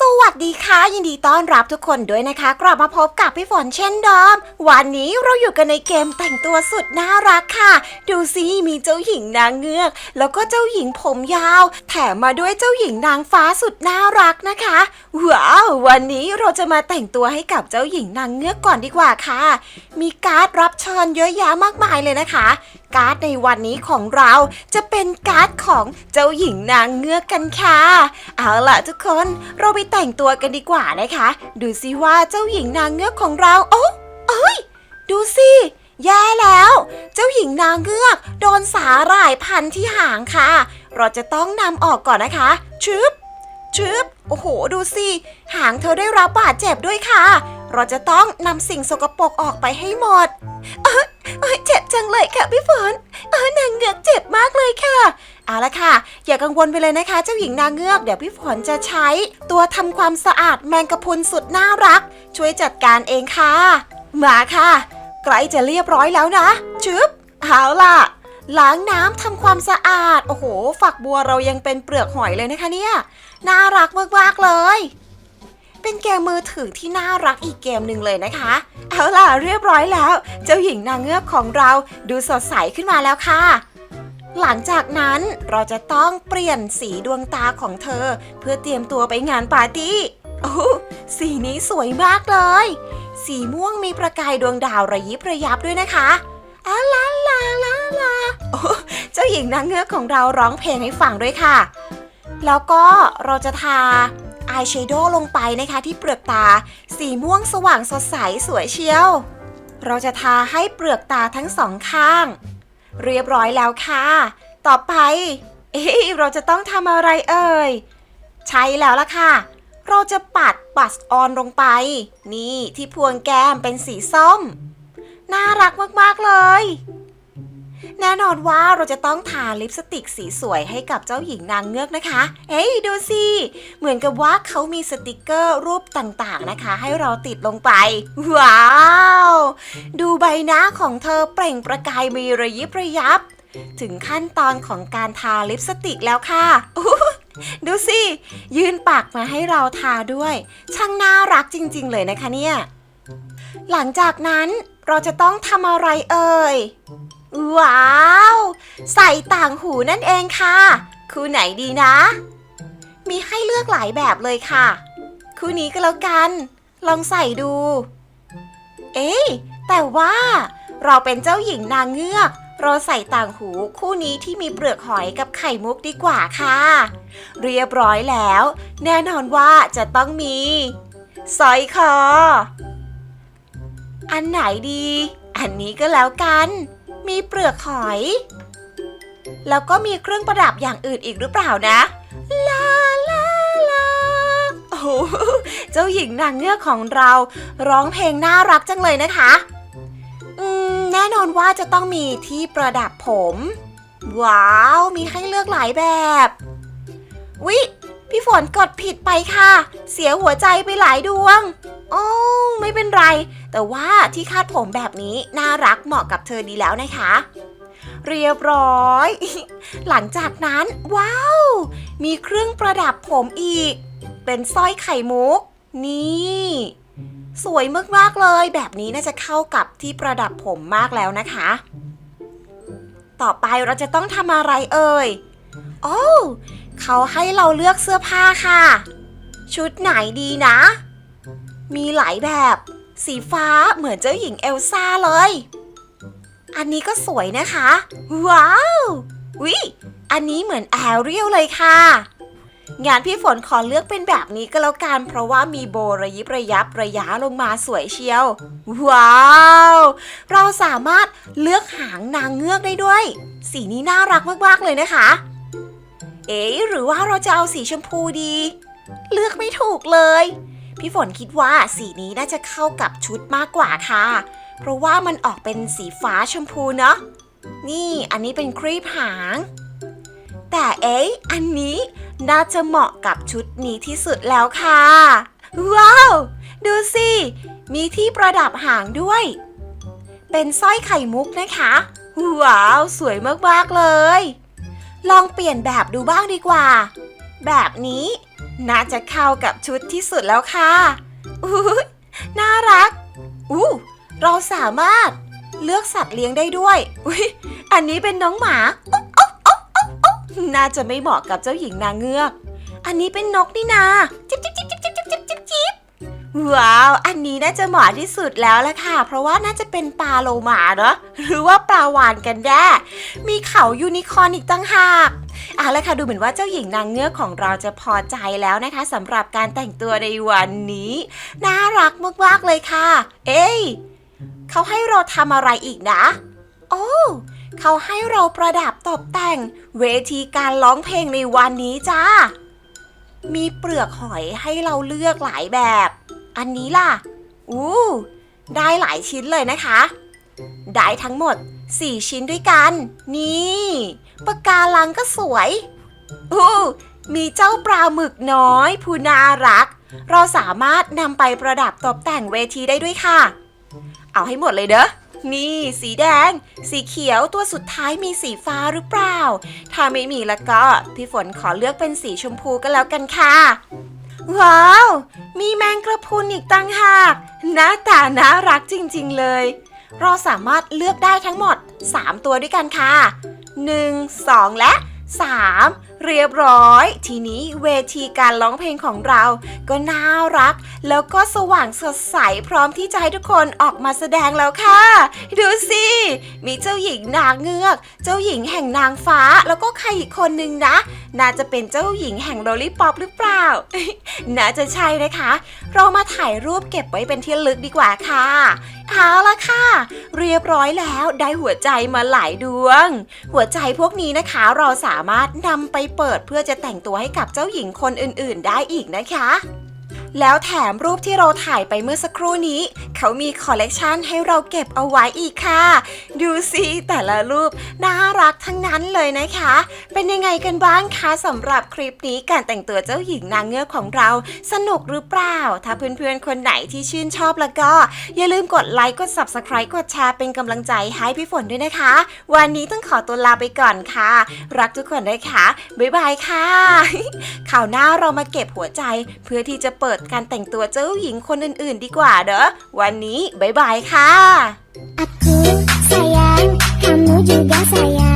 สวัสดีค่ะ ยินดีต้อนรับทุกคนด้วยนะคะ กลับมาพบกับพี่ฝนเช่นเดิม วันนี้เราอยู่กันในเกมแต่งตัวสุดน่ารักค่ะ ดูสิมีเจ้าหญิงนางเงือก แล้วก็เจ้าหญิงผมยาว แถมมาด้วยเจ้าหญิงนางฟ้าสุดน่ารักนะคะว้าววันนี้เราจะมาแต่งตัวให้กับเจ้าหญิงนางเงือกก่อนดีกว่าค่ะ มีการ์ดรับเชิญเยอะแยะมากมายเลยนะคะ การ์ดในวันนี้ของเราจะเป็นการ์ดของเจ้าหญิงนางเงือกกันค่ะ เอาล่ะทุกคนเราไปแต่งตัวกันดีกว่านะคะ ดูสิว่าเจ้าหญิงนางเงือกของเราโอ้เอ้ย ดูสิแย่แล้ว เจ้าหญิงนางเงือก โดนสาหร่ายพันที่หางค่ะ เราจะต้องนำออกก่อนนะคะชึบชึบโอ้โห ดูสิ หางเธอได้รับบาดเจ็บด้วยค่ะ เราจะต้องนำสิ่งสกปรกออกไปให้หมดเอยเอยเจ็บจังเลยค่ะพี่ฝนเออนางเงือกเจ็บมากเลยค่ะ เอาละค่ะ อย่ากังวลไปเลยนะคะ เจ้าหญิงนางเงือกเดี๋ยวพี่ฝนจะใช้ ตัวทำความสะอาดแมงกะพรุนสุดน่ารัก ช่วยจัดการเองค่ะ มาค่ะใกล้จะเรียบร้อยแล้วนะชึบเอาล่ะล้างน้ำทำความสะอาด โอ้โห ฝักบัวเรายังเป็นเปลือกหอยเลยนะคะเนี่ย น่ารักมากๆเลย เป็นเกมมือถือที่น่ารักอีกเกมหนึ่งเลยนะคะ เอาล่ะเรียบร้อยแล้ว เจ้าหญิงนางเงือกของเราดูสดใสขึ้นมาแล้วค่ะ หลังจากนั้นเราจะต้องเปลี่ยนสีดวงตาของเธอ เพื่อเตรียมตัวไปงานปาร์ตี้โอ้สีนี้สวยมากเลย สีม่วงมีประกายดวงดาวระยิบระยับด้วยนะคะอาลาลาลาลาโอ้เจ้าหญิงนางเงือกของเราร้องเพลงให้ฟังด้วยค่ะ แล้วก็เราจะทา อายแชโดว์ลงไปนะคะที่เปลือกตา สีม่วงสว่างสดใสสวยเชียว เราจะทาให้เปลือกตาทั้งสองข้าง เรียบร้อยแล้วค่ะ ต่อไป เอ๊ะเราจะต้องทำอะไรเอ่ย ใช่แล้วล่ะค่ะ เราจะปัดบัสออนลงไป นี่ที่พวงแก้มเป็นสีส้ม น่ารักมาก ๆ เลย แน่นอนว่าเราจะต้องทาลิปสติกสีสวยให้กับเจ้าหญิงนางเงือกนะคะ เอ้ยดูสิ เหมือนกับว่าเขามีสติกเกอร์รูปต่างๆนะคะ ให้เราติดลงไป ว้าว ดูใบหน้าของเธอเปล่งประกายมีระยิบระยับ ถึงขั้นตอนของการทาลิปสติกแล้วค่ะดูสิ ยื่นปากมาให้เราทาด้วย ช่างน่ารักจริง ๆ เลยนะคะเนี่ย หลังจากนั้นเราจะต้องทำอะไรเอ่ย ว้าว ใส่ต่างหูนั่นเองค่ะ คู่ไหนดีนะ มีให้เลือกหลายแบบเลยค่ะ คู่นี้ก็แล้วกัน ลองใส่ดู เอ๊ะแต่ว่าเราเป็นเจ้าหญิงนางเงือก เราใส่ต่างหูคู่นี้ที่มีเปลือกหอยกับไข่มุกดีกว่าค่ะ เรียบร้อยแล้ว แน่นอนว่าจะต้องมีสร้อยคอ อันไหนดี อันนี้ก็แล้วกัน มีเปลือกหอย แล้วก็มีเครื่องประดับอย่างอื่นอีกหรือเปล่านะ ลาลาลา โอ้โหเจ้าหญิงนางเงือกของเราร้องเพลงน่ารักจังเลยนะคะ อืม แน่นอนว่าจะต้องมีที่ประดับผม ว้าว มีให้เลือกหลายแบบ วิ พี่ฝนกดผิดไปค่ะ เสียหัวใจไปหลายดวง โอ้ไม่เป็นไร แต่ว่าที่คาดผมแบบนี้น่ารักเหมาะกับเธอดีแล้วนะคะ เรียบร้อย หลังจากนั้น ว้าว มีเครื่องประดับผมอีก เป็นสร้อยไข่มุก นี่ สวยมากๆเลย แบบนี้น่าจะเข้ากับที่ประดับผมมากแล้วนะคะ ต่อไปเราจะต้องทำอะไรเอ่ย โอ้ เขาให้เราเลือกเสื้อผ้าค่ะ ชุดไหนดีนะ มีหลายแบบ สีฟ้าเหมือนเจ้าหญิงเอลซ่าเลย อันนี้ก็สวยนะคะ ว้าววิอันนี้เหมือนแอเรียลเลยค่ะ งานพี่ฝนขอเลือกเป็นแบบนี้ก็แล้วกัน เพราะว่ามีโบระยิบระยับระยะลงมาสวยเชียว ว้าว เราสามารถเลือกหางนางเงือกได้ด้วย สีนี้น่ารักมากๆเลยนะคะ เอ๊หรือว่าเราจะเอาสีชมพูดี เลือกไม่ถูกเลย พี่ฝนคิดว่าสีนี้น่าจะเข้ากับชุดมากกว่าค่ะ เพราะว่ามันออกเป็นสีฟ้าชมพูเนาะนี่อันนี้เป็นครีบหาง แต่เอ๊อันนี้น่าจะเหมาะกับชุดนี้ที่สุดแล้วค่ะ ว้าว ดูสิ มีที่ประดับหางด้วย เป็นสร้อยไข่มุกนะคะ ว้าว สวยมากๆเลย ลองเปลี่ยนแบบดูบ้างดีกว่า แบบนี้ น่าจะเข้ากับชุดที่สุดแล้วค่ะอู้น่ารัก อู้ เราสามารถเลือกสัตว์เลี้ยงได้ด้วย อุ้ยอันนี้เป็นน้องหมาอุ๊บอุ๊บอุ๊บอุ๊บอุ๊บน่าจะไม่เหมาะกับเจ้าหญิงนางเงือก อันนี้เป็นนกนี่นา จิ๊บจิ๊บ ว้าว อันนี้น่าจะเหมาะที่สุดแล้วละค่ะ เพราะว่าน่าจะเป็นปลาโลมาเนอะหรือว่าปลาวานกันแน่มีเขายูนิคอร์นอีกตั้งหากเอาละค่ะดูเหมือนว่าเจ้าหญิงนางเงือกของเราจะพอใจแล้วนะคะสำหรับการแต่งตัวในวันนี้ น่ารักมากๆเลยค่ะ เอ้ยเขาให้เราทำอะไรอีกนะ โอ้เขาให้เราประดับตกแต่ง เวทีการร้องเพลงในวันนี้จ้ามีเปลือกหอยให้เราเลือกหลายแบบ อันนี้ล่ะ อู้ ได้หลายชิ้นเลยนะคะ ได้ทั้งหมด 4 ชิ้นด้วยกัน นี่ปากการังก็สวย อู้ มีเจ้าปลาหมึกน้อยผู้น่ารัก เราสามารถนำไปประดับตกแต่งเวทีได้ด้วยค่ะ เอาให้หมดเลยเด้อนี่สีแดง สีเขียวตัวสุดท้ายมีสีฟ้าหรือเปล่า ถ้าไม่มีแล้วก็ พี่ฝนขอเลือกเป็นสีชมพูก็แล้วกันค่ะ ว้าว มีแมงกระพุนอีกตั้งหากหน้าตาน่ารักจริงๆเลย เราสามารถเลือกได้ทั้งหมด 3 ตัวด้วยกันค่ะ 1 2 และ 3 เรียบร้อย ทีนี้เวทีการร้องเพลงของเรา ก็น่ารัก แล้วก็สว่างสดใสพร้อมที่จะให้ทุกคนออกมาแสดงแล้วค่ะ ดูสิ มีเจ้าหญิงนางเงือก เจ้าหญิงแห่งนางฟ้าแล้วก็ใครอีกคนนึงนะ น่าจะเป็นเจ้าหญิงแห่งโลลิปอปหรือเปล่า น่าจะใช่นะคะ เรามาถ่ายรูปเก็บไว้เป็นที่ลึกดีกว่าค่ะเอาละค่ะ เรียบร้อยแล้วได้หัวใจมาหลายดวง หัวใจพวกนี้นะคะเราสามารถนำไปเปิดเพื่อจะแต่งตัวให้กับเจ้าหญิงคนอื่น ๆ ได้อีกนะคะ แล้วแถมรูปที่เราถ่ายไปเมื่อสักครู่นี้ เขามีคอลเลกชันให้เราเก็บเอาไว้อีกค่ะ ดูสิแต่ละรูปน่ารักทั้งนั้นเลยนะคะ เป็นยังไงกันบ้างคะสำหรับคลิปนี้การแต่งตัวเจ้าหญิงนางเงือกของเรา สนุกหรือเปล่า ถ้าเพื่อนๆคนไหนที่ชื่นชอบแล้วก็ อย่าลืมกดไลค์กด subscribe กดแชร์เป็นกำลังใจให้พี่ฝนด้วยนะคะ วันนี้ต้องขอตัวลาไปก่อนค่ะ รักทุกคนด้วยค่ะบ๊ายบายค่ะข่าวหน้าเรามาเก็บหัวใจเพื่อที่จะเปิดการแต่งตัวเจ้าหญิงคนอื่นๆ ดีกว่าเด้อวันนี้บ๊ายบายค่ะ Aku sayang, kamu juga sayang